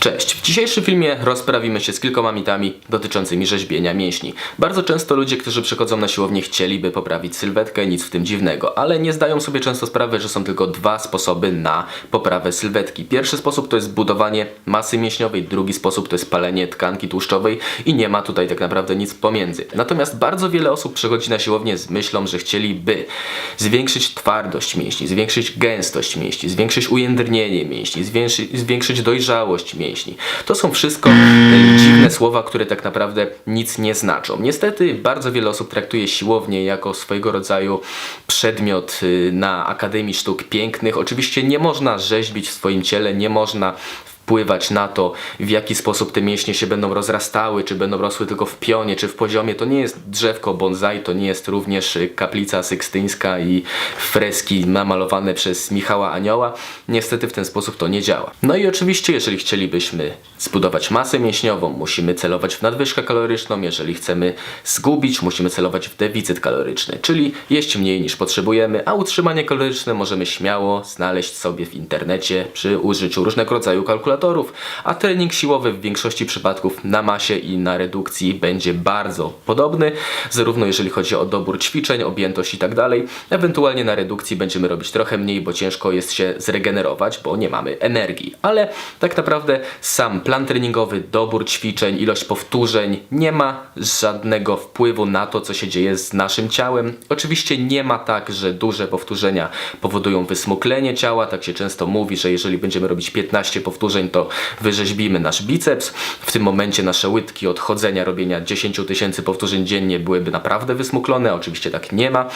Cześć! W dzisiejszym filmie rozprawimy się z kilkoma mitami dotyczącymi rzeźbienia mięśni. Bardzo często ludzie, którzy przychodzą na siłownię chcieliby poprawić sylwetkę, nic w tym dziwnego, ale nie zdają sobie często sprawy, że są tylko dwa sposoby na poprawę sylwetki. Pierwszy sposób to jest budowanie masy mięśniowej, drugi sposób to jest palenie tkanki tłuszczowej i nie ma tutaj tak naprawdę nic pomiędzy. Natomiast bardzo wiele osób przychodzi na siłownię z myślą, że chcieliby zwiększyć twardość mięśni, zwiększyć gęstość mięśni, zwiększyć ujędrnienie mięśni, zwiększyć, zwiększyć dojrzałość mięśni. To są wszystko e, dziwne słowa, które tak naprawdę nic nie znaczą. Niestety bardzo wiele osób traktuje siłownię jako swojego rodzaju przedmiot y, na Akademii Sztuk Pięknych. Oczywiście nie można rzeźbić w swoim ciele, nie można wpływać na to, w jaki sposób te mięśnie się będą rozrastały, czy będą rosły tylko w pionie, czy w poziomie. To nie jest drzewko bonsai, to nie jest również y, kaplica sykstyńska i freski namalowane przez Michała Anioła. Niestety w ten sposób to nie działa. No i oczywiście, jeżeli chcielibyśmy zbudować masę mięśniową, musimy celować w nadwyżkę kaloryczną. Jeżeli chcemy zgubić, musimy celować w deficyt kaloryczny, czyli jeść mniej niż potrzebujemy, a utrzymanie kaloryczne możemy śmiało znaleźć sobie w internecie przy użyciu różnego rodzaju kalkulatorów, a trening siłowy w większości przypadków na masie i na redukcji będzie bardzo podobny, zarówno jeżeli chodzi o dobór ćwiczeń, objętość i tak dalej. Ewentualnie na redukcji będziemy robić trochę mniej, bo ciężko jest się zregenerować, bo nie mamy energii. Ale tak naprawdę sam plan treningowy, dobór ćwiczeń, ilość powtórzeń nie ma żadnego wpływu na to, co się dzieje z naszym ciałem. Oczywiście nie ma tak, że duże powtórzenia powodują wysmuklenie ciała. Tak się często mówi, że jeżeli będziemy robić 15 powtórzeń, to wyrzeźbimy nasz biceps. W tym momencie nasze łydki od chodzenia, robienia 10 tysięcy powtórzeń dziennie byłyby naprawdę wysmuklone. Oczywiście tak nie ma.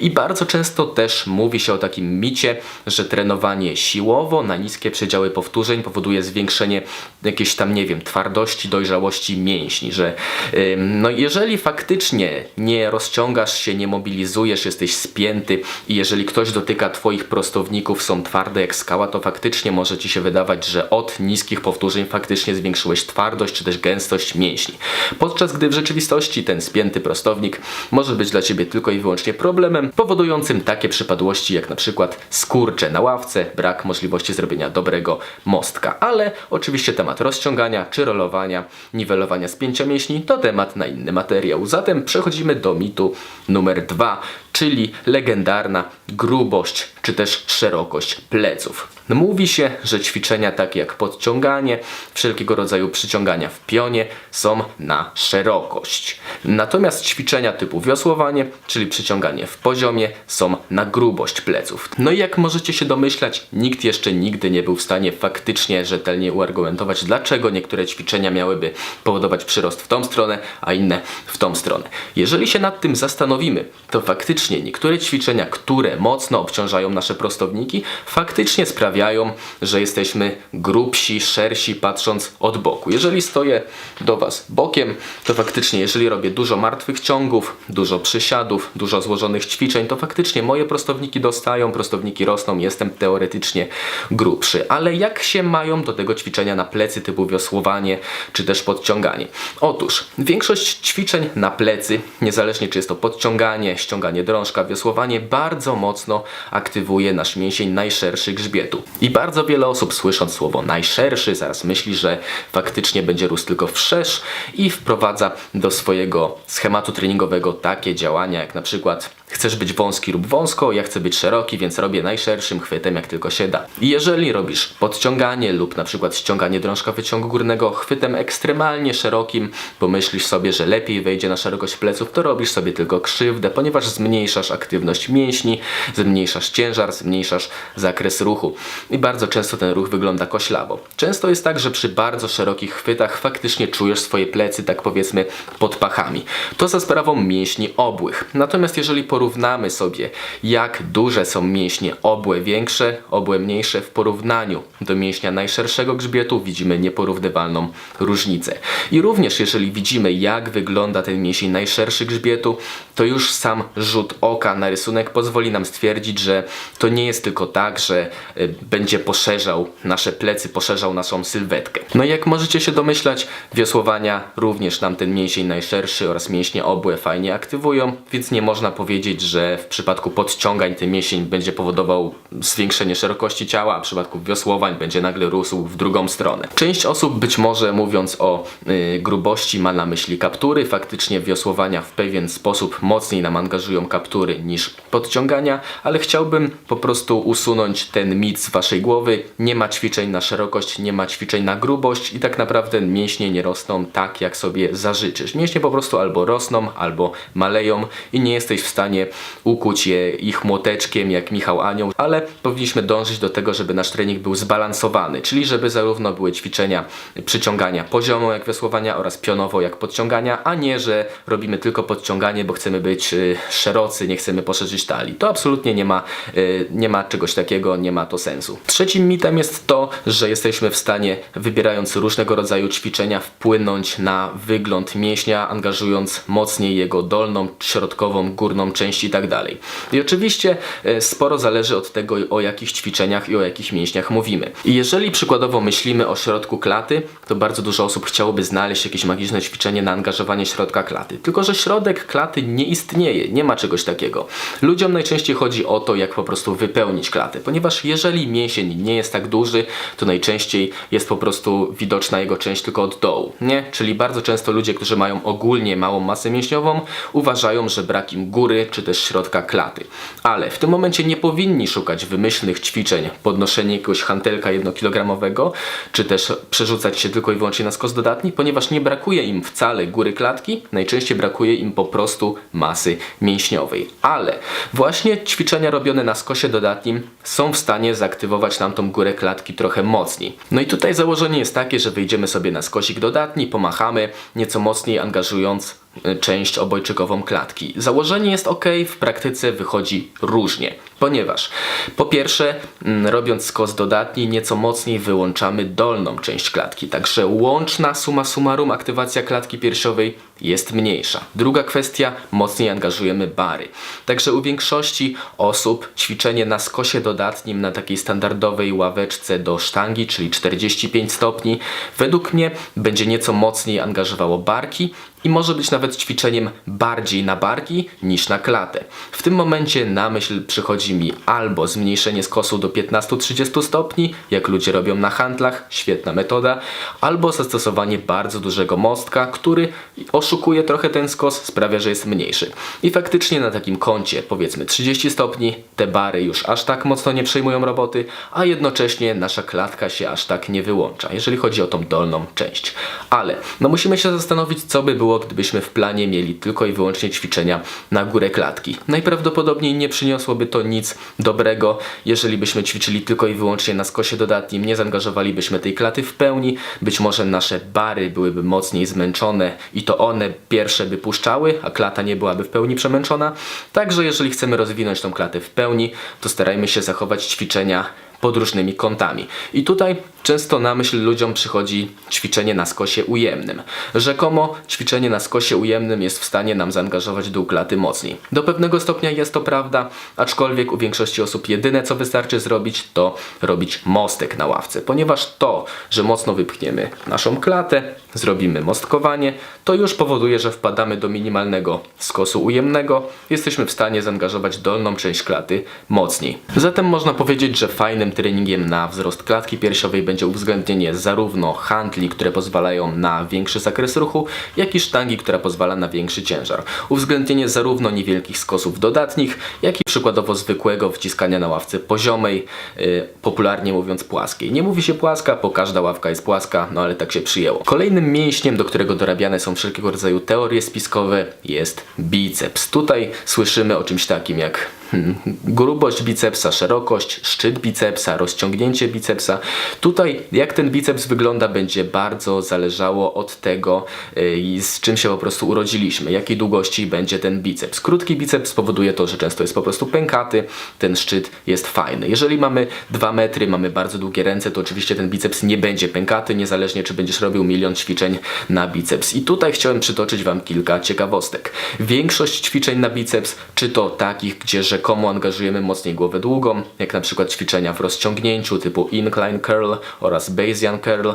I bardzo często też mówi się o takim micie, że trenowanie siłowo na niskie przedziały powtórzeń powoduje zwiększenie jakiejś tam, nie wiem, twardości, dojrzałości mięśni, że ym, no jeżeli faktycznie nie rozciągasz się, nie mobilizujesz, jesteś spięty i jeżeli ktoś dotyka twoich prostowników, są twarde jak skała, to faktycznie może ci się wydawać, że od niskich powtórzeń faktycznie zwiększyłeś twardość czy też gęstość mięśni. Podczas gdy w rzeczywistości ten spięty prostownik może być dla ciebie tylko i wyłącznie problemem powodującym takie przypadłości jak na przykład skurcze na ławce, brak możliwości zrobienia dobrego mostka. Ale oczywiście temat rozciągania czy rolowania, niwelowania spięcia mięśni to temat na inny materiał. Zatem przechodzimy do mitu numer dwa, czyli legendarna grubość czy też szerokość pleców. Mówi się, że ćwiczenia takie jak podciąganie, wszelkiego rodzaju przyciągania w pionie są na szerokość. Natomiast ćwiczenia typu wiosłowanie, czyli przyciąganie w poziomie, są na grubość pleców. No i jak możecie się domyślać, nikt jeszcze nigdy nie był w stanie faktycznie rzetelnie uargumentować, dlaczego niektóre ćwiczenia miałyby powodować przyrost w tą stronę, a inne w tą stronę. Jeżeli się nad tym zastanowimy, to faktycznie niektóre ćwiczenia, które mocno obciążają nasze prostowniki, faktycznie sprawiają, że jesteśmy grubsi, szersi patrząc od boku. Jeżeli stoję do Was bokiem, to faktycznie jeżeli robię dużo martwych ciągów, dużo przysiadów, dużo złożonych ćwiczeń, to faktycznie moje prostowniki dostają, prostowniki rosną, jestem teoretycznie grubszy. Ale jak się mają do tego ćwiczenia na plecy typu wiosłowanie czy też podciąganie? Otóż większość ćwiczeń na plecy, niezależnie czy jest to podciąganie, ściąganie drążka, wiosłowanie, bardzo mocno aktywuje nasz mięsień najszerszy grzbietu. I bardzo wiele osób słysząc słowo najszerszy zaraz myśli, że faktycznie będzie rósł tylko wszerz i wprowadza do swojego schematu treningowego takie działania jak na przykład chcesz być wąski lub wąsko, ja chcę być szeroki, więc robię najszerszym chwytem jak tylko się da. Jeżeli robisz podciąganie lub na przykład ściąganie drążka wyciągu górnego chwytem ekstremalnie szerokim, bo myślisz sobie, że lepiej wejdzie na szerokość pleców, to robisz sobie tylko krzywdę, ponieważ zmniejszasz aktywność mięśni, zmniejszasz ciężar, zmniejszasz zakres ruchu. I bardzo często ten ruch wygląda koślawo. Często jest tak, że przy bardzo szerokich chwytach faktycznie czujesz swoje plecy, tak powiedzmy, pod pachami. To za sprawą mięśni obłych. Natomiast jeżeli porównamy sobie, jak duże są mięśnie obłe większe, obłe mniejsze w porównaniu do mięśnia najszerszego grzbietu, widzimy nieporównywalną różnicę. I również jeżeli widzimy, jak wygląda ten mięsień najszerszy grzbietu, to już sam rzut oka na rysunek pozwoli nam stwierdzić, że to nie jest tylko tak, że y, będzie poszerzał nasze plecy, poszerzał naszą sylwetkę. No i jak możecie się domyślać, wiosłowania również nam ten mięsień najszerszy oraz mięśnie obłe fajnie aktywują, więc nie można powiedzieć, powiedzieć, że w przypadku podciągań ten mięsień będzie powodował zwiększenie szerokości ciała, a w przypadku wiosłowań będzie nagle rósł w drugą stronę. Część osób być może mówiąc o y, grubości ma na myśli kaptury. Faktycznie wiosłowania w pewien sposób mocniej nam angażują kaptury niż podciągania, ale chciałbym po prostu usunąć ten mit z waszej głowy. Nie ma ćwiczeń na szerokość, nie ma ćwiczeń na grubość i tak naprawdę mięśnie nie rosną tak, jak sobie zażyczysz. Mięśnie po prostu albo rosną, albo maleją i nie jesteś w stanie ukuć je ich młoteczkiem jak Michał Anioł, ale powinniśmy dążyć do tego, żeby nasz trening był zbalansowany, czyli żeby zarówno były ćwiczenia przyciągania poziomo jak wiosłowania oraz pionowo jak podciągania, a nie, że robimy tylko podciąganie, bo chcemy być y, szerocy, nie chcemy poszerzyć talii. To absolutnie nie ma, y, nie ma czegoś takiego, nie ma to sensu. Trzecim mitem jest to, że jesteśmy w stanie, wybierając różnego rodzaju ćwiczenia, wpłynąć na wygląd mięśnia, angażując mocniej jego dolną, środkową, górną część i tak dalej. I oczywiście e, sporo zależy od tego, o jakich ćwiczeniach i o jakich mięśniach mówimy. I jeżeli przykładowo myślimy o środku klaty, to bardzo dużo osób chciałoby znaleźć jakieś magiczne ćwiczenie na angażowanie środka klaty. Tylko, że środek klaty nie istnieje, nie ma czegoś takiego. Ludziom najczęściej chodzi o to, jak po prostu wypełnić klatę, ponieważ jeżeli mięsień nie jest tak duży, to najczęściej jest po prostu widoczna jego część tylko od dołu, nie? Czyli bardzo często ludzie, którzy mają ogólnie małą masę mięśniową, uważają, że brak im góry czy też środka klaty. Ale w tym momencie nie powinni szukać wymyślnych ćwiczeń, podnoszenia jakiegoś hantelka jednokilogramowego, czy też przerzucać się tylko i wyłącznie na skos dodatni, ponieważ nie brakuje im wcale góry klatki, najczęściej brakuje im po prostu masy mięśniowej. Ale właśnie ćwiczenia robione na skosie dodatnim są w stanie zaaktywować nam tą górę klatki trochę mocniej. No i tutaj założenie jest takie, że wyjdziemy sobie na skosik dodatni, pomachamy, nieco mocniej angażując część obojczykową klatki. Założenie jest ok, w praktyce wychodzi różnie, ponieważ po pierwsze, mm, robiąc skos dodatni, nieco mocniej wyłączamy dolną część klatki, także łączna suma summarum aktywacja klatki piersiowej jest mniejsza. Druga kwestia, mocniej angażujemy bary. Także u większości osób ćwiczenie na skosie dodatnim na takiej standardowej ławeczce do sztangi, czyli 45 stopni, według mnie będzie nieco mocniej angażowało barki i może być nawet ćwiczeniem bardziej na barki niż na klatę. W tym momencie na myśl przychodzi mi albo zmniejszenie skosu do 15-30 stopni, jak ludzie robią na handlach, świetna metoda, albo zastosowanie bardzo dużego mostka, który oszukuje trochę ten skos, sprawia, że jest mniejszy. I faktycznie na takim kącie, powiedzmy 30 stopni, te bary już aż tak mocno nie przejmują roboty, a jednocześnie nasza klatka się aż tak nie wyłącza, jeżeli chodzi o tą dolną część. Ale no musimy się zastanowić, co by było, gdybyśmy w planie mieli tylko i wyłącznie ćwiczenia na górę klatki. Najprawdopodobniej nie przyniosłoby to nic dobrego, jeżeli byśmy ćwiczyli tylko i wyłącznie na skosie dodatnim, nie zaangażowalibyśmy tej klaty w pełni, być może nasze bary byłyby mocniej zmęczone i to one pierwsze by puszczały, a klata nie byłaby w pełni przemęczona. Także jeżeli chcemy rozwinąć tą klatę w pełni, to starajmy się zachować ćwiczenia pod różnymi kątami. I tutaj często na myśl ludziom przychodzi ćwiczenie na skosie ujemnym. Rzekomo ćwiczenie na skosie ujemnym jest w stanie nam zaangażować dół klaty mocniej. Do pewnego stopnia jest to prawda, aczkolwiek u większości osób jedyne co wystarczy zrobić to robić mostek na ławce, ponieważ to, że mocno wypchniemy naszą klatę, zrobimy mostkowanie, to już powoduje, że wpadamy do minimalnego skosu ujemnego, jesteśmy w stanie zaangażować dolną część klaty mocniej. Zatem można powiedzieć, że fajnym treningiem na wzrost klatki piersiowej będzie uwzględnienie zarówno handli, które pozwalają na większy zakres ruchu, jak i sztangi, która pozwala na większy ciężar. Uwzględnienie zarówno niewielkich skosów dodatnich, jak i przykładowo zwykłego wciskania na ławce poziomej, yy, popularnie mówiąc płaskiej. Nie mówi się płaska, bo każda ławka jest płaska, no ale tak się przyjęło. Kolejnym mięśniem, do którego dorabiane są wszelkiego rodzaju teorie spiskowe jest biceps. Tutaj słyszymy o czymś takim jak grubość bicepsa, szerokość, szczyt bicepsa, rozciągnięcie bicepsa. Tutaj jak ten biceps wygląda będzie bardzo zależało od tego yy, z czym się po prostu urodziliśmy, jakiej długości będzie ten biceps. Krótki biceps spowoduje to, że często jest po prostu pękaty, ten szczyt jest fajny. Jeżeli mamy 2 metry, mamy bardzo długie ręce, to oczywiście ten biceps nie będzie pękaty, niezależnie czy będziesz robił milion ćwiczeń na biceps. I tutaj chciałem przytoczyć Wam kilka ciekawostek. Większość ćwiczeń na biceps, czy to takich, gdzie rzekomo angażujemy mocniej głowę długą, jak na przykład ćwiczenia w rozciągnięciu typu incline curl oraz Bayesian curl,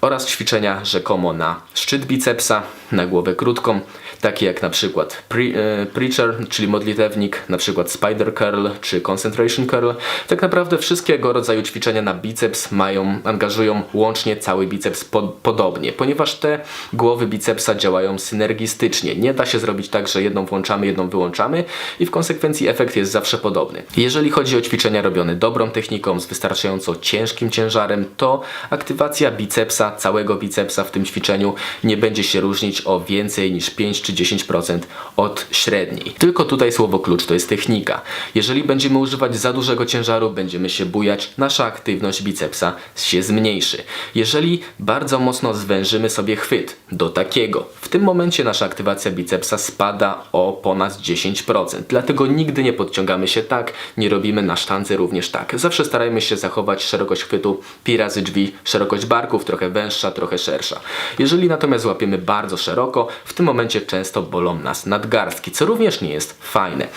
oraz ćwiczenia rzekomo na szczyt bicepsa, na głowę krótką, takie jak na przykład pre, e, Preacher, czyli modlitewnik, na przykład Spider Curl czy Concentration Curl. Tak naprawdę wszystkiego rodzaju ćwiczenia na biceps mają, angażują łącznie cały biceps po, podobnie, ponieważ te głowy bicepsa działają synergistycznie. Nie da się zrobić tak, że jedną włączamy, jedną wyłączamy i w konsekwencji efekt jest zawsze podobny. Jeżeli chodzi o ćwiczenia robione dobrą techniką, z wystarczająco ciężkim ciężarem, to aktywacja bicepsa, całego bicepsa w tym ćwiczeniu nie będzie się różnić o więcej niż 5 czy 10% od średniej. Tylko tutaj słowo klucz to jest technika. Jeżeli będziemy używać za dużego ciężaru, będziemy się bujać, nasza aktywność bicepsa się zmniejszy. Jeżeli bardzo mocno zwężymy sobie chwyt do takiego, w tym momencie nasza aktywacja bicepsa spada o ponad 10%. Dlatego nigdy nie podciągamy się tak, nie robimy na sztandze również tak. Zawsze starajmy się zachować szerokość chwytu pi razy drzwi, szerokość barków trochę węższa, trochę szersza. Jeżeli natomiast łapiemy bardzo szeroko, w tym momencie często bolą nas nadgarstki, co również nie jest fajne.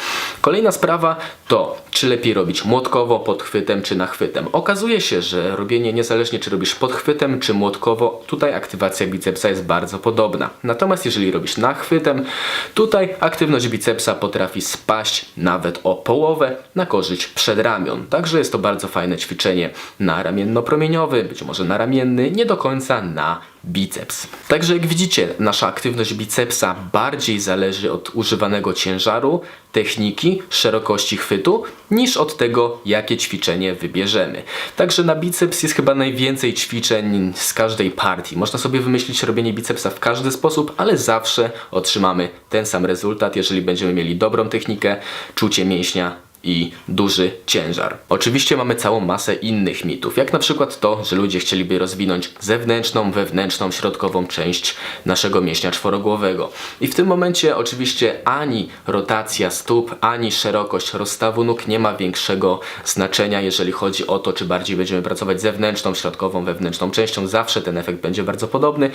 Kolejna sprawa to, czy lepiej robić młotkowo, pod chwytem, czy nachwytem. Okazuje się, że robienie niezależnie czy robisz pod chwytem, czy młotkowo, tutaj aktywacja bicepsa jest bardzo podobna. Natomiast jeżeli robisz nachwytem, tutaj aktywność bicepsa potrafi spaść nawet o połowę na korzyść przedramion. Także jest to bardzo fajne ćwiczenie na ramienno-promieniowy, być może na ramienny, nie do końca na biceps. Także jak widzicie, nasza aktywność bicepsa bardziej zależy od używanego ciężaru, techniki, szerokości chwytu, niż od tego, jakie ćwiczenie wybierzemy. Także na biceps jest chyba najwięcej ćwiczeń z każdej partii. Można sobie wymyślić robienie bicepsa w każdy sposób, ale zawsze otrzymamy ten sam rezultat, jeżeli będziemy mieli dobrą technikę, czucie mięśnia i duży ciężar. Oczywiście mamy całą masę innych mitów, jak na przykład to, że ludzie chcieliby rozwinąć zewnętrzną, wewnętrzną, środkową część naszego mięśnia czworogłowego. I w tym momencie oczywiście ani rotacja stóp, ani szerokość rozstawu nóg nie ma większego znaczenia, jeżeli chodzi o to, czy bardziej będziemy pracować zewnętrzną, środkową, wewnętrzną częścią. Zawsze ten efekt będzie bardzo podobny.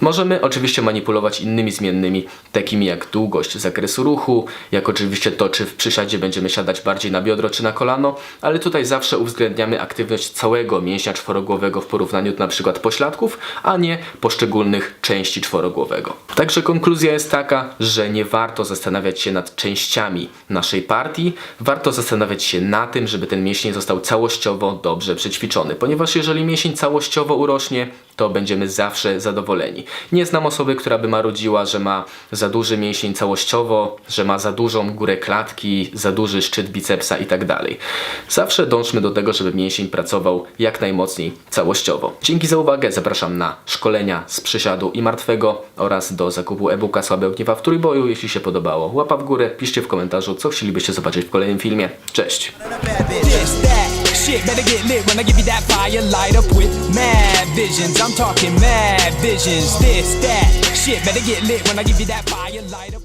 Możemy oczywiście manipulować innymi zmiennymi, takimi jak długość zakresu ruchu, jak oczywiście to, czy w przysiadzie będziemy siadać bardziej na biodro czy na kolano, ale tutaj zawsze uwzględniamy aktywność całego mięśnia czworogłowego w porównaniu do przykład pośladków, a nie poszczególnych części czworogłowego. Także konkluzja jest taka, że nie warto zastanawiać się nad częściami naszej partii, warto zastanawiać się na tym, żeby ten mięsień został całościowo dobrze przećwiczony, ponieważ jeżeli mięsień całościowo urośnie, to będziemy zawsze zadowoleni. Nie znam osoby, która by marudziła, że ma za duży mięsień całościowo, że ma za dużą górę klatki, za duży szczyt bicepsa i tak dalej. Zawsze dążmy do tego, żeby mięsień pracował jak najmocniej całościowo. Dzięki za uwagę, zapraszam na szkolenia z przysiadu i martwego oraz do zakupu e-booka Słabe ogniwa w trójboju. Jeśli się podobało, łapa w górę, piszcie w komentarzu, co chcielibyście zobaczyć w kolejnym filmie. Cześć! Better get lit when I give you that fire. Light up with mad visions. I'm talking mad visions. This, that, shit, better get lit when I give you that fire. Light up.